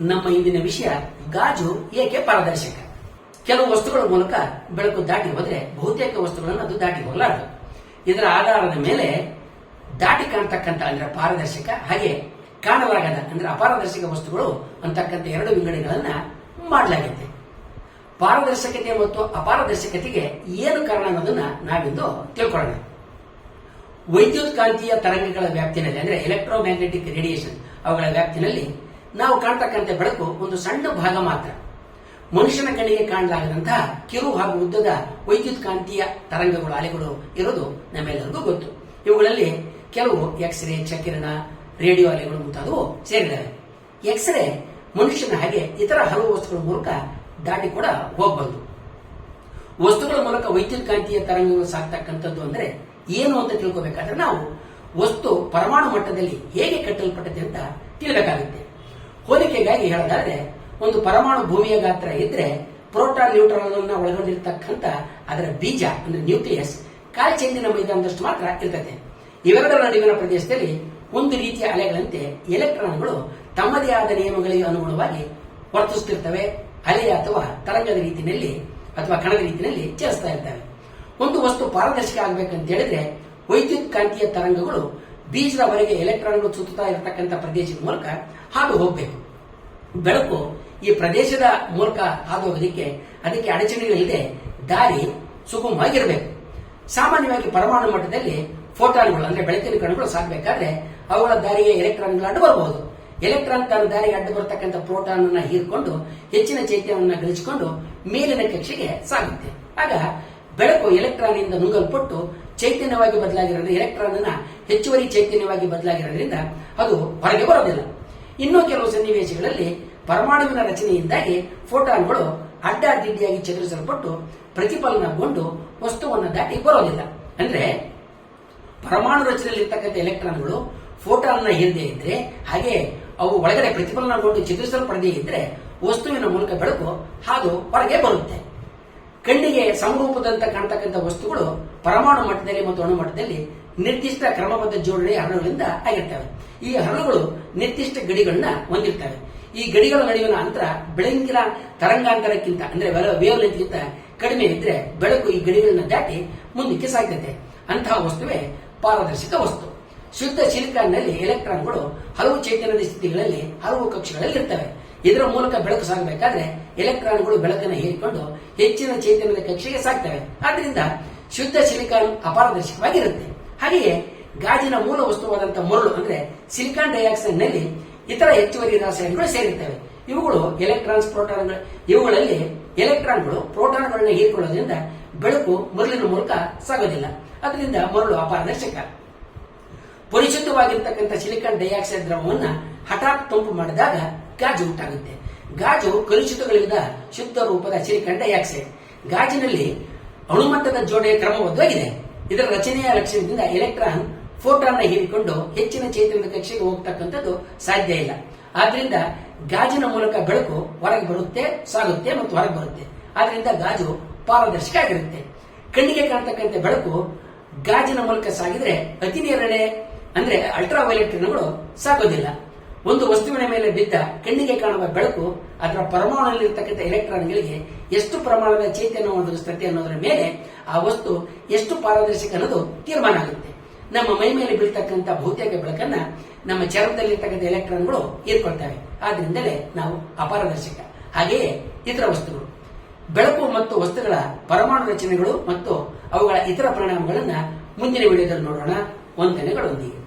ನಮ್ಮ ಇಂದಿನ ವಿಷಯ ಗಾಜು ಏಕೆ ಪಾರದರ್ಶಕ? ಕೆಲವು ವಸ್ತುಗಳ ಮೂಲಕ ಬೆಳಕು ದಾಟಿ ಹೋದರೆ ಬಹುತೇಕ ವಸ್ತುಗಳನ್ನು ಅದು ದಾಟಿ ಹೋಗಲಾರದು. ಇದರ ಆಧಾರದ ಮೇಲೆ ದಾಟಿ ಕಾಣ್ತಕ್ಕಂಥ ಅಂದ್ರೆ ಪಾರದರ್ಶಕ ಹಾಗೆ ಕಾಣಲಾಗದ ಅಂದ್ರೆ ಅಪಾರದರ್ಶಕ ವಸ್ತುಗಳು ಅಂತಕ್ಕಂಥ ಎರಡು ವಿಂಗಡಿಗಳನ್ನ ಮಾಡಲಾಗಿದೆ. ಪಾರದರ್ಶಕತೆ ಮತ್ತು ಅಪಾರದರ್ಶಕತೆಗೆ ಏನು ಕಾರಣ ಅನ್ನೋದನ್ನ ನಾವಿಂದು ತಿಳ್ಕೊಳ್ಳೋಣ. ವೈದ್ಯುತ್ ಕಾಂತೀಯ ತರಂಗಗಳ ವ್ಯಾಪ್ತಿನಲ್ಲಿ ಅಂದ್ರೆ ಎಲೆಕ್ಟ್ರೋಮ್ಯಾಗ್ನೆಟಿಕ್ ರೇಡಿಯೇಷನ್ ಅವುಗಳ ವ್ಯಾಪ್ತಿನಲ್ಲಿ ನಾವು ಕಾಣ್ತಕ್ಕಂಥ ಬೆಳಕು ಒಂದು ಸಣ್ಣ ಭಾಗ ಮಾತ್ರ. ಮನುಷ್ಯನ ಕಣ್ಣಿಗೆ ಕಾಣಲಾಗದಂತಹ ಕಿರು ಹಾಗೂ ಉದ್ದದ ವೈದ್ಯುತ್ ಕಾಂತೀಯ ತರಂಗಗಳು, ಅಲೆಗಳು ಇರೋದು ನಮ್ಮೆಲ್ಲರಿಗೂ ಗೊತ್ತು. ಇವುಗಳಲ್ಲಿ ಕೆಲವು ಎಕ್ಸ್ರೇ ಚಕಿರಣ, ರೇಡಿಯೋ ಅಲೆಗಳು ಮುಂತಾದವು ಸೇರಿದ್ದಾವೆ. ಎಕ್ಸ್ರೇ ಮನುಷ್ಯನ ಹಾಗೆ ಇತರ ಹಲವು ವಸ್ತುಗಳ ಮೂಲಕ ದಾಟಿ ಕೂಡ ಹೋಗಬಹುದು ವಸ್ತುಗಳ ಮೂಲಕ ವೈದ್ಯುತ್ ಕಾಂತೀಯ ತರಂಗಗಳು ಸಾಕ್ತಕ್ಕಂಥದ್ದು ಅಂದ್ರೆ ಏನು ಅಂತ ತಿಳ್ಕೋಬೇಕಾದ್ರೆ ನಾವು ವಸ್ತು ಪರಮಾಣು ಮಟ್ಟದಲ್ಲಿ ಹೇಗೆ ಕಟ್ಟಲ್ಪಟ್ಟಿದೆ ಅಂತ ತಿಳಿಬೇಕಾಗುತ್ತೆ. ಹೋಲಿಕೆಗಾಗಿ ಹೇಳೋದಾದ್ರೆ, ಒಂದು ಪರಮಾಣು ಭೂಮಿಯ ಗಾತ್ರ ಇದ್ರೆ ಪ್ರೋಟಾನ್ ನ್ಯೂಟ್ರಾನ್ ಅನ್ನ ಒಳಗೊಂಡಿರ್ತಕ್ಕಂಥ ಅದರ ಬೀಜ ಅಂದ್ರೆ ನ್ಯೂಕ್ಲಿಯಸ್ ಕಾಲ್ ಚೆಂದಿನ ಮೈದಾನದಷ್ಟು ಮಾತ್ರ ಇರ್ತದೆ. ಇವೆರಡರ ನಡುವಿನ ಪ್ರದೇಶದಲ್ಲಿ ಒಂದು ರೀತಿಯ ಅಲೆಗಳಂತೆ ಎಲೆಕ್ಟ್ರಾನ್ಗಳು ತಮ್ಮದೇ ಆದ ನಿಯಮಗಳಿಗೆ ಅನುಗುಣವಾಗಿ ವರ್ತಿಸುತ್ತಿರ್ತವೆ ಅಲೆ ಅಥವಾ ತರಂಗದ ರೀತಿಯಲ್ಲಿ ಅಥವಾ ಕಣದ ರೀತಿಯಲ್ಲಿ ಚಲಿಸ್ತಾ ಇರ್ತವೆ. ಒಂದು ವಸ್ತು ಪಾರದರ್ಶಕ ಆಗಬೇಕಂತ ಹೇಳಿದ್ರೆ ವೈದ್ಯುತ್ ಕಾಂತೀಯ ತರಂಗಗಳು ಬೀಜದವರೆಗೆ ಎಲೆಕ್ಟ್ರಾನ್ಗಳು ಸುತ್ತಾ ಇರತಕ್ಕಂಥ ಪ್ರದೇಶದ ಮೂಲಕ ಹಾದು ಹೋಗಬೇಕು. ಬೆಳಕು ಈ ಪ್ರದೇಶದ ಮೂಲಕ ಹಾದು ಹೋಗೋದಕ್ಕೆ ಅದಕ್ಕೆ ಅಡಚಣೆಗಳಿಲ್ಲದೆ ದಾರಿ ಸುಗಮವಾಗಿರಬೇಕು. ಸಾಮಾನ್ಯವಾಗಿ ಪರಮಾಣು ಮಟ್ಟದಲ್ಲಿ ಫೋಟಾನ್ಗಳು, ಅಂದ್ರೆ ಬೆಳಕಿನ ಕಣಗಳು ಸಾಗಬೇಕಾದ್ರೆ ಅವುಗಳ ದಾರಿಗೆ ಎಲೆಕ್ಟ್ರಾನ್ಗಳು ಅಡ್ಡು ಬರಬಹುದು ಎಲೆಕ್ಟ್ರಾನ್ ತನ್ನ ದಾರಿಗೆ ಅಡ್ಡು ಬರತಕ್ಕಂಥ ಪ್ರೋಟಾನ್ ಅನ್ನ ಹೀರ್ಕೊಂಡು ಹೆಚ್ಚಿನ ಚೈತನ್ಯವನ್ನು ಗಳಿಸಿಕೊಂಡು ಮೇಲಿನ ಕಕ್ಷೆಗೆ ಸಾಗುತ್ತೆ. ಆಗ ಬೆಳಕು ಎಲೆಕ್ಟ್ರಾನ್ ಇಂದ ನುಂಗಲ್ಪಟ್ಟು ಚೈತನ್ಯವಾಗಿ ಬದಲಾಗಿರೋ ಎಲೆಕ್ಟ್ರಾನ್ ಅನ್ನ ಹೆಚ್ಚುವರಿ ಚೈತನ್ಯವಾಗಿ ಬದಲಾಗಿರೋದ್ರಿಂದ ಅದು ಹೊರಗೆ ಬರೋದಿಲ್ಲ. ಇನ್ನೂ ಕೆಲವು ಸನ್ನಿವೇಶಗಳಲ್ಲಿ ಪರಮಾಣುವಿನ ರಚನೆಯಿಂದಾಗಿ ಫೋಟಾನ್ಗಳು ಅಡ್ಡಾದಿಡ್ಡಿಯಾಗಿ ಚದುರಿಸಲ್ಪಟ್ಟು ಪ್ರತಿಫಲನಗೊಂಡು ವಸ್ತುವನ್ನು ದಾಟಿ ಬರೋದಿಲ್ಲ. ಅಂದ್ರೆ ಪರಮಾಣು ರಚನೆಯಲ್ಲಿರ್ತಕ್ಕಂಥ ಎಲೆಕ್ಟ್ರಾನ್ಗಳು ಫೋಟಾನ್ನ ಹಿಂದೆ ಇದ್ರೆ, ಹಾಗೆ ಅವು ಒಳಗಡೆ ಪ್ರತಿಫಲನಗೊಂಡು ಚಿತ್ರಿಸಲ್ಪಡದೇ ಇದ್ರೆ ವಸ್ತುವಿನ ಮೂಲಕ ಬೆಳಕು ಹಾಗೂ ಹೊರಗೆ ಬರುತ್ತೆ. ಕಣ್ಣಿಗೆ ಸಮರೂಪದಂತ ಕಾಣ್ತಕ್ಕಂಥ ವಸ್ತುಗಳು ಪರಮಾಣು ಮಟ್ಟದಲ್ಲಿ ಮತ್ತು ಅಣು ಮಟ್ಟದಲ್ಲಿ ನಿರ್ದಿಷ್ಟ ಕ್ರಮಬದ್ಧ ಜೋಡಣೆ ಹರಳುಗಳಿಂದ ಆಗಿರ್ತವೆ. ಈ ಹರಳುಗಳು ನಿರ್ದಿಷ್ಟ ಗಡಿಗಳನ್ನ ಹೊಂದಿರ್ತವೆ. ಈ ಗಡಿಗಳ ನಡುವಿನ ಅಂತರ ಬೆಳಗಿನ ತರಂಗಾಂತರಕ್ಕಿಂತ, ಅಂದ್ರೆ ವೇವ್ ಲೆಂತ್ಗಿಂತ ಕಡಿಮೆ ಇದ್ರೆ ಬೆಳಕು ಈ ಗಡಿಗಳನ್ನ ದಾಟಿ ಮುಂದಕ್ಕೆ ಸಾಗ್ತದೆ. ಅಂತಹ ವಸ್ತುವೇ ಪಾರದರ್ಶಕ ವಸ್ತು. ಶುದ್ಧ ಸಿಲಿಕಾನ್ನಲ್ಲಿ ಎಲೆಕ್ಟ್ರಾನ್ಗಳು ಹಲವು ಚೈತನ್ಯದ ಸ್ಥಿತಿಗಳಲ್ಲಿ ಹಲವು ಕಕ್ಷೆಗಳಲ್ಲಿ ಇರ್ತವೆ ಇದರ ಮೂಲಕ ಬೆಳಕು ಸಾಗಬೇಕಾದ್ರೆ ಎಲೆಕ್ಟ್ರಾನ್ಗಳು ಬೆಳಕನ್ನು ಹೀರಿಕೊಂಡು ಹೆಚ್ಚಿನ ಚೈತನ್ಯದ ಕಕ್ಷೆಗೆ ಸಾಗ್ತವೆ. ಆದ್ರಿಂದ ಶುದ್ಧ ಸಿಲಿಕಾನ್ ಅಪಾರದರ್ಶಕವಾಗಿರುತ್ತೆ. ಹಾಗೆಯೇ ಗಾಜಿನ ಮೂಲ ವಸ್ತುವಾದಂತಹ ಮರಳು ಅಂದ್ರೆ ಸಿಲಿಕಾನ್ ಡೈಆಕ್ಸೈಡ್ನಲ್ಲಿ ಇತರ ಹೆಚ್ಚುವರಿ ರಾಸಾಯನಿಕಗಳು ಸೇರಿರ್ತವೆ. ಇವುಗಳು ಎಲೆಕ್ಟ್ರಾನ್ಸ್ ಪ್ರೋಟಾನ್ಗಳು ಇವುಗಳಲ್ಲಿ ಎಲೆಕ್ಟ್ರಾನ್ಗಳು ಪ್ರೋಟಾನ್ಗಳನ್ನು ಹೀರಿಕೊಳ್ಳೋದ್ರಿಂದ ಬೆಳಕು ಮರಳಿನ ಮೂಲಕ ಸಾಗೋದಿಲ್ಲ. ಅದರಿಂದ ಮರಳು ಅಪಾರದರ್ಶಕ. ಪರಿಶುದ್ಧವಾಗಿರ್ತಕ್ಕಂಥ ಸಿಲಿಕಾನ್ ಡೈಆಕ್ಸೈಡ್ ದ್ರವವನ್ನು ಹಠಾತ್ ತಂಪು ಮಾಡಿದಾಗ ಗಾಜು ಉಂಟಾಗುತ್ತೆ. ಗಾಜು ಕಲುಷಿತಗಳಿಂದ ಶುದ್ಧ ರೂಪದ ಸಿಲಿಕಾನ್ ಡೈಆಕ್ಸೈಡ್ ಗಾಜಿನಲ್ಲಿ ಅಣುಮಟ್ಟದ ಜೋಡೆಯ ಕ್ರಮಬದ್ಧವಾಗಿದೆ. ಇದರ ರಚನೆಯ ಲಕ್ಷಣದಿಂದ ಎಲೆಕ್ಟ್ರಾನ್ ಫೋಟಾನ್ ಹೀರಿಕೊಂಡು ಹೆಚ್ಚಿನ ಚೈತನ್ಯದ ಕಕ್ಷೆಗೆ ಹೋಗ್ತಕ್ಕಂಥದ್ದು ಸಾಧ್ಯ ಇಲ್ಲ. ಆದ್ರಿಂದ ಗಾಜಿನ ಮೂಲಕ ಬೆಳಕು ಹೊರಗೆ ಬರುತ್ತೆ, ಸಾಗುತ್ತೆ ಮತ್ತು ಹೊರಗೆ ಬರುತ್ತೆ. ಆದ್ರಿಂದ ಗಾಜು ಪಾರದರ್ಶಕ ಆಗಿರುತ್ತೆ. ಕಣ್ಣಿಗೆ ಕಾಣ್ತಕ್ಕಂಥ ಬೆಳಕು ಗಾಜಿನ ಮೂಲಕ ಸಾಗಿದ್ರೆ ಅತಿ ನೇರಳೆ ಅಂದ್ರೆ ಅಲ್ಟ್ರಾ ವೈಲೆಟ್ ಕಿರಣಗಳು ಸಾಗೋದಿಲ್ಲ. ಒಂದು ವಸ್ತುವಿನ ಮೇಲೆ ಬಿದ್ದ ಕಣ್ಣಿಗೆ ಕಾಣುವ ಬೆಳಕು, ಅದರ ಪರಮಾಣುವಿನಲ್ಲಿರ್ತಕ್ಕಂಥ ಎಲೆಕ್ಟ್ರಾನ್ಗಳಿಗೆ ಎಷ್ಟು ಪ್ರಮಾಣದ ಚೈತನ್ಯ ಒದಗಿಸುತ್ತೆ ಅನ್ನೋದರ ಮೇಲೆ ಆ ವಸ್ತು ಎಷ್ಟು ಪಾರದರ್ಶಕ ಅನ್ನೋದು ತೀರ್ಮಾನ ಆಗುತ್ತೆ. ನಮ್ಮ ಮೈ ಮೇಲೆ ಬೀಳ್ತಕ್ಕಂಥ ಬಹುತೇಕ ಬೆಳಕನ್ನ ನಮ್ಮ ಚರ್ಮದಲ್ಲಿರ್ತಕ್ಕಂಥ ಎಲೆಕ್ಟ್ರಾನ್ಗಳು ಹೀರ್ಕೊಳ್ತವೆ ಆದ್ರಿಂದಲೇ ನಾವು ಅಪಾರದರ್ಶಕ. ಹಾಗೆಯೇ ಇತರ ವಸ್ತುಗಳು. ಬೆಳಕು ಮತ್ತು ವಸ್ತುಗಳ ಪರಮಾಣು ರಚನೆಗಳು ಮತ್ತು ಅವುಗಳ ಇತರ ಪರಿಣಾಮಗಳನ್ನ ಮುಂದಿನ ವಿಡಿಯೋದಲ್ಲಿ ನೋಡೋಣ. ವಂದನೆಗಳೊಂದಿಗೆ